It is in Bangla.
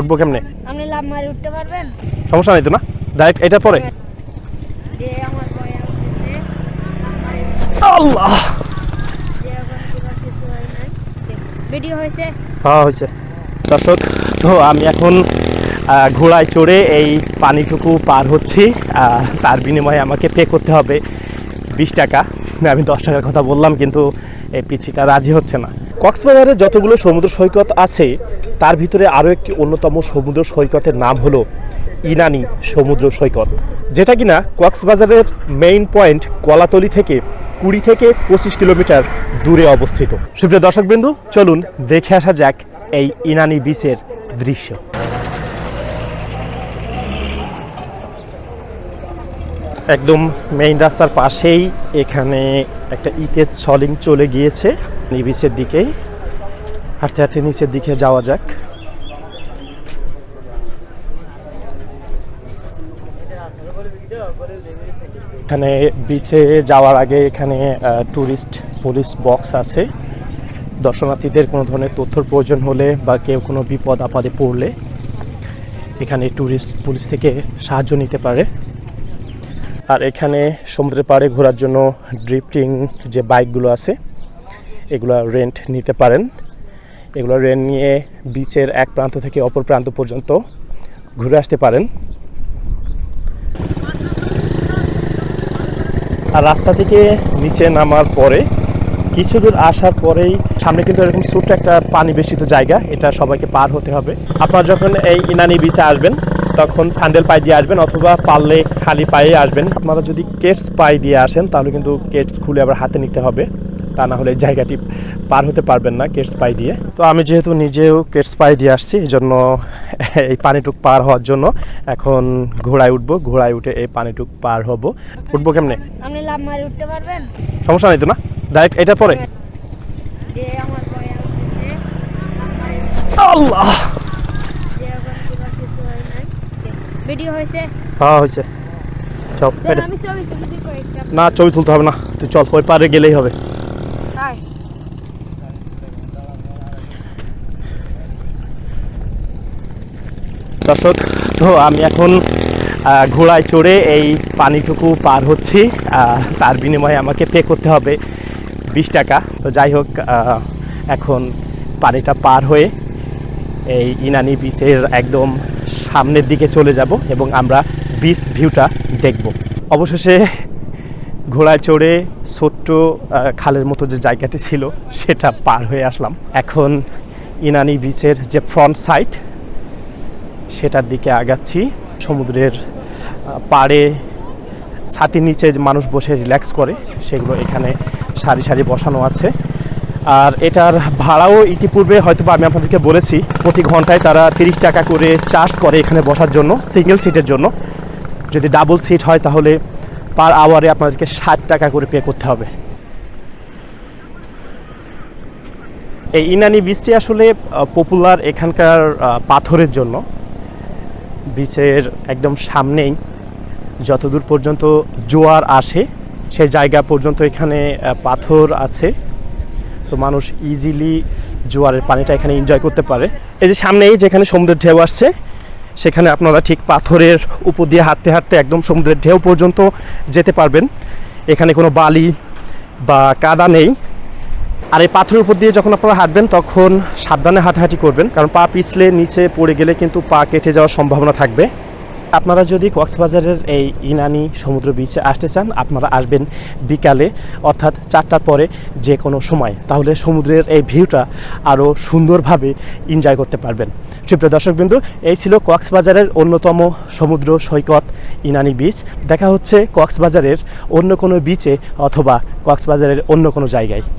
উঠবো কেমনে? আপনি লাভ মারি উঠতে পারবেন? সমস্যা নেই তো না? ডাইরেক্ট এটা পরে। যে আমার ভয় উঠতেছে আল্লাহ! যে এখন কোনো কিছু হয় নাই ভিডিও হয়েছে। হ্যাঁ হয়েছে। দর্শক তো আমি এখন ঘোড়ায় চড়ে এই পানিটুকু পার হচ্ছি। তার বিনিময়ে আমাকে পে করতে হবে বিশ টাকা। আমি দশ টাকার কথা বললাম, কিন্তু এই পিচিটা রাজি হচ্ছে না। কক্সবাজারে যতগুলো সমুদ্র সৈকত আছে, তার ভিতরে আরও একটি অন্যতম সমুদ্র সৈকতের নাম হলো ইনানি সমুদ্র সৈকত। যেটা কিনা কক্সবাজারের মেইন পয়েন্ট কলাতলি থেকে কুড়ি থেকে পঁচিশ কিলোমিটার দূরে অবস্থিত। সুপ্রিয় দর্শকবৃন্দু, চলুন দেখে আসা যাক এই ইনানি বিচের দৃশ্য। একদম মেইন রাস্তার পাশেই এখানে একটা ইটের সলিং চলে গিয়েছে। এই বিচের দিকেই। হাঁটতে হাঁটতে নিচের দিকে যাওয়া যাক। এখানে বিচে যাওয়ার আগে এখানে ট্যুরিস্ট পুলিশ বক্স আছে। দর্শনার্থীদের কোনো ধরনের তথ্যর প্রয়োজন হলে বা কেউ কোনো বিপদ আপদে পড়লে এখানে ট্যুরিস্ট পুলিশ থেকে সাহায্য নিতে পারে। আর এখানে সমুদ্রের পাড়ে ঘোরার জন্য ড্রিফটিং যে বাইকগুলো আছে, এগুলো রেন্ট নিতে পারেন। এগুলো রেন্ট নিয়ে বিচের এক প্রান্ত থেকে অপর প্রান্ত পর্যন্ত ঘুরে আসতে পারেন। আর রাস্তা থেকে নিচে নামার পরে, কিছু দূর আসার পরেই সামনে কিন্তু এরকম ছোট্ট একটা পানি বেষ্টিত জায়গা, এটা সবাইকে পার হতে হবে। আপনারা যখন এই ইনানি বিচে আসবেন তখন স্যান্ডেল পায়ে দিয়ে আসবেন অথবা পারলে খালি পায়ে আসবেন। আপনারা যদি কেটস পায়ে দিয়ে আসেন তাহলে কিন্তু কেটস খুলে আবার হাতে নিতে হবে। তা না হলে জায়গাটি পার হতে পারবেন না কেটস পাই দিয়ে। তো আমি যেহেতু নিজেও কেটস পাই দিয়ে আসছি এই জন্য এই পানিটুক পার হওয়ার জন্য এখন ঘোড়ায় উঠবো। ঘোড়ায় উঠে এই পানিটুক পার হব। উঠবো কেমনে? আপনি লাভ মারি উঠতে পারবেন? সমস্যা নেই তো না? ডাইরেক্ট এটা পরে? যে আমার ভয় উঠতেছে লাফ মারি আল্লাহ যে এখন কোনো কিছু হয় নাই ভিডিও হয়েছে। হ্যাঁ হয়েছে। চল আমি ছবি না ছবি তুলতে হবে না। তুই চল ওই পারে গেলেই হবে। তাই। দর্শক তো আমি এখন ঘোড়ায় চড়ে এই পানিটুকু পার হচ্ছি। তার বিনিময়ে আমাকে পে করতে হবে বিশ টাকা। তো যাই হোক এখন পানিটা পার হয়ে এই ইনানি বিচের একদম সামনের দিকে চলে যাব এবং আমরা বিচ ভিউটা দেখব। অবশেষে ঘোড়ায় চড়ে ছোট্ট খালের মতো যে জায়গাটি ছিল, সেটা পার হয়ে আসলাম। এখন ইনানি বিচের যে ফ্রন্ট সাইড সেটার দিকে আগাচ্ছি। সমুদ্রের পাড়ে ছাতির নিচে মানুষ বসে রিল্যাক্স করে, সেগুলো এখানে সারি সারি বসানো আছে। আর এটার ভাড়াও ইতিপূর্বে হয়তো আমি আপনাদেরকে বলেছি, প্রতি ঘন্টায় তারা তিরিশ টাকা করে চার্জ করে এখানে বসার জন্য সিঙ্গেল সিটের জন্য। যদি ডাবল সিট হয় তাহলে পার আওয়ারে আপনাদেরকে ষাট টাকা করে পে করতে হবে। এই ইনানি বীজটি আসলে পপুলার এখানকার পাথরের জন্য। বিচের একদম সামনেই, যতদূর পর্যন্ত জোয়ার আসে সেই জায়গা পর্যন্ত এখানে পাথর আছে। তো মানুষ ইজিলি জোয়ারের পানিটা এখানে এনজয় করতে পারে। এই যে সামনেই যেখানে সমুদ্রের ঢেউ আসছে, সেখানে আপনারা ঠিক পাথরের উপর দিয়ে হাঁটতে হাঁটতে একদম সমুদ্রের ঢেউ পর্যন্ত যেতে পারবেন। এখানে কোনো বালি বা কাদা নেই। আর এই পাথরের উপর দিয়ে যখন আপনারা হাঁটবেন, তখন সাবধানে হাঁটাহাঁটি করবেন, কারণ পা পিছলে নিচে পড়ে গেলে কিন্তু পা কেটে যাওয়ার সম্ভাবনা থাকবে। আপনারা যদি কক্সবাজারের এই ইনানি সমুদ্র বিচে আসতে চান, আপনারা আসবেন বিকালে, অর্থাৎ চারটার পরে যে কোনো সময়। তাহলে সমুদ্রের এই ভিউটা আরও সুন্দরভাবে এনজয় করতে পারবেন। সুপ্রিয় দর্শকবৃন্দু, এই ছিল কক্সবাজারের অন্যতম সমুদ্র সৈকত ইনানি বিচ দেখা হচ্ছে কক্সবাজারের অন্য কোনো বিচে অথবা কক্সবাজারের অন্য কোনো জায়গায়।